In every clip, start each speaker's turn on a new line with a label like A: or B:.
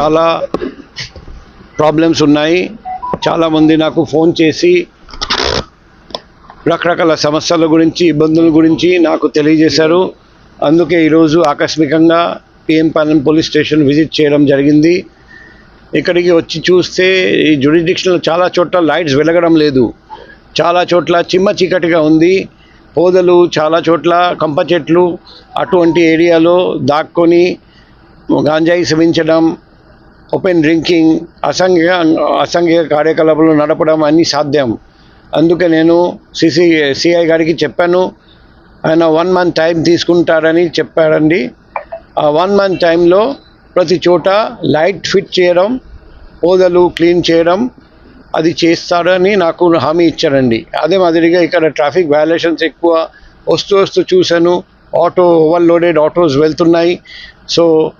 A: చాలా ప్రాబ్లమ్స్ ఉన్నాయి. చాలామంది నాకు ఫోన్ చేసి రకరకాల సమస్యల గురించి ఇబ్బందుల గురించి నాకు తెలియజేశారు. అందుకే ఈరోజు ఆకస్మికంగా PM Palem police station visit చేయడం జరిగింది. ఇక్కడికి వచ్చి చూస్తే ఈ జ్యుడిడిక్షన్లో చాలా చోట్ల లైట్స్ వెలగడం లేదు. చాలా చోట్ల చిమ్మ చీకటిగా ఉంది. పోదలు చాలా చోట్ల కంప చెట్లు అటువంటి ఏరియాలో దాక్కొని గాంజాయి సేవించడం ఓపెన్ డ్రింకింగ్ అసంఘిక అసంఘిక కార్యకలాపాలు నడపడం అన్నీ సాధ్యం. అందుకే నేను సిసి సిఐ గారికి చెప్పాను ఆయన వన్ మంత్ టైం తీసుకుంటారని చెప్పారండి. ఆ వన్ మంత్ టైంలో ప్రతి చోట లైట్ ఫిట్ చేయడం ఓదలు క్లీన్ చేయడం అది చేస్తారని నాకు హామీ ఇచ్చారండి. అదే మాదిరిగా ఇక్కడ ట్రాఫిక్ వయలేషన్స్ ఎక్కువ వస్తూ వస్తూ చూశాను. ఆటో ఓవర్లోడెడ్ ఆటోస్ వెళ్తున్నాయి. సో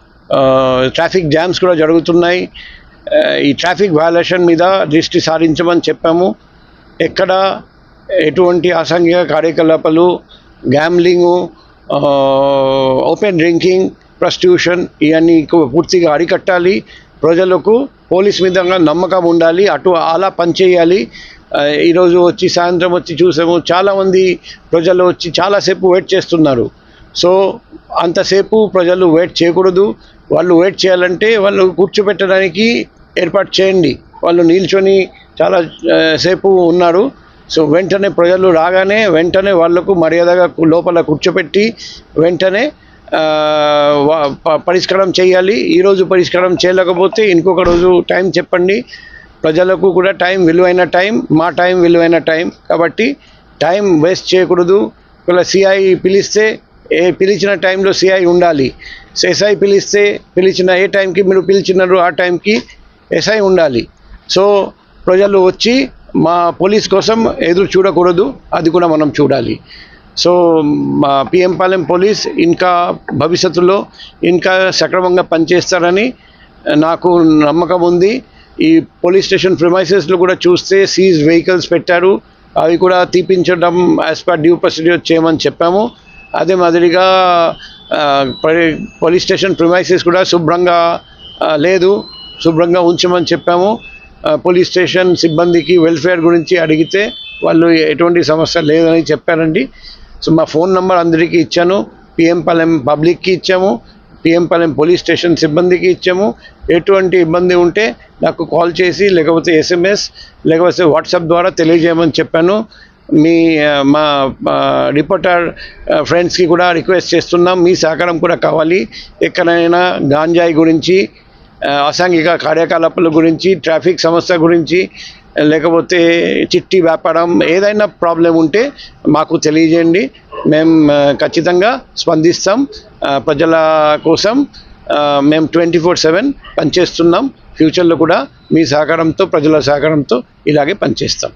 A: ట్రాఫిక్ జామ్స్ కూడా జరుగుతున్నాయి. ఈ ట్రాఫిక్ వయలేషన్ మీద దృష్టి సారించమని చెప్పాము. ఎక్కడ ఎటువంటి అసంఘిక కార్యకలాపాలు గ్యామ్లింగు ఓపెన్ డ్రింకింగ్ ప్రస్టిట్యూషన్ ఇవన్నీ ఎక్కువ పూర్తిగా అరికట్టాలి. ప్రజలకు పోలీస్ మీద నమ్మకం ఉండాలి. అటు అలా పనిచేయాలి. ఈరోజు వచ్చి సాయంత్రం వచ్చి చూసాము. చాలామంది ప్రజలు వచ్చి చాలాసేపు వెయిట్ చేస్తున్నారు. సో అంతసేపు ప్రజలు వెయిట్ చేయకూడదు. వాళ్ళు వెయిట్ చేయాలంటే వాళ్ళు కూర్చోబెట్టడానికి ఏర్పాటు చేయండి. వాళ్ళు నిల్చొని చాలా సేపు ఉన్నారు. సో వెంటనే ప్రజలు రాగానే వెంటనే వాళ్ళకు మర్యాదగా లోపల కూర్చోపెట్టి వెంటనే పరిష్కారం చేయాలి. ఈరోజు పరిష్కారం చేయలేకపోతే ఇంకొక రోజు టైం చెప్పండి. ప్రజలకు కూడా టైం విలువైన టైం మా టైం విలువైన టైం. కాబట్టి టైం వేస్ట్ చేయకూడదు. ఒకవేళ సిఐ పిలిస్తే ఏ పిలిచిన టైంలో సిఐ ఉండాలి. ఎస్ఐ పిలిస్తే పిలిచిన ఏ టైంకి మీరు పిలిచినారు ఆ టైంకి ఎస్ఐ ఉండాలి. సో ప్రజలు వచ్చి మా పోలీస్ కోసం ఎదురు చూడకూడదు అది కూడా మనం చూడాలి. సో మా పిఎం పాలెం పోలీస్ ఇంకా భవిష్యత్తులో ఇంకా సక్రమంగా పనిచేస్తారని నాకు నమ్మకం ఉంది. ఈ పోలీస్ స్టేషన్ ప్రిమైసెస్లో కూడా చూస్తే సీజ్ వెహికల్స్ పెట్టారు. అవి కూడా తీపించడం యాజ్ పర్ డ్యూ ప్రొసీడ్యూర్ చేయమని చెప్పాము. అదే మాదిరిగా పోలీస్ స్టేషన్ ప్రిమైసెస్ కూడా శుభ్రంగా లేదు. శుభ్రంగా ఉంచమని చెప్పాము. పోలీస్ స్టేషన్ సిబ్బందికి వెల్ఫేర్ గురించి అడిగితే వాళ్ళు ఎటువంటి సమస్య లేదని చెప్పారండి. సో మా ఫోన్ నెంబర్ అందరికీ ఇచ్చాను. పిఎంపాలెం పబ్లిక్కి ఇచ్చాము. పిఎంపాలెం పోలీస్ స్టేషన్ సిబ్బందికి ఇచ్చాము. ఎటువంటి ఇబ్బంది ఉంటే నాకు కాల్ చేసి లేకపోతే ఎస్ఎంఎస్ లేకపోతే వాట్సాప్ ద్వారా తెలియజేయమని చెప్పాను. మీ మా రిపోర్టర్ ఫ్రెండ్స్కి కూడా రిక్వెస్ట్ చేస్తున్నాం. మీ సహకారం కూడా కావాలి. ఎక్కడైనా గాంజాయి గురించి అసాంఘిక కార్యకలాపాల గురించి ట్రాఫిక్ సమస్య గురించి లేకపోతే చిట్టి వ్యాపారం ఏదైనా ప్రాబ్లం ఉంటే మాకు తెలియజేయండి. మేము ఖచ్చితంగా స్పందిస్తాం. ప్రజల కోసం మేము ట్వంటీ ఫోర్ సెవెన్ పనిచేస్తున్నాం ఫ్యూచర్లో కూడా మీ సహకారంతో ప్రజల సహకారంతో ఇలాగే పనిచేస్తాం.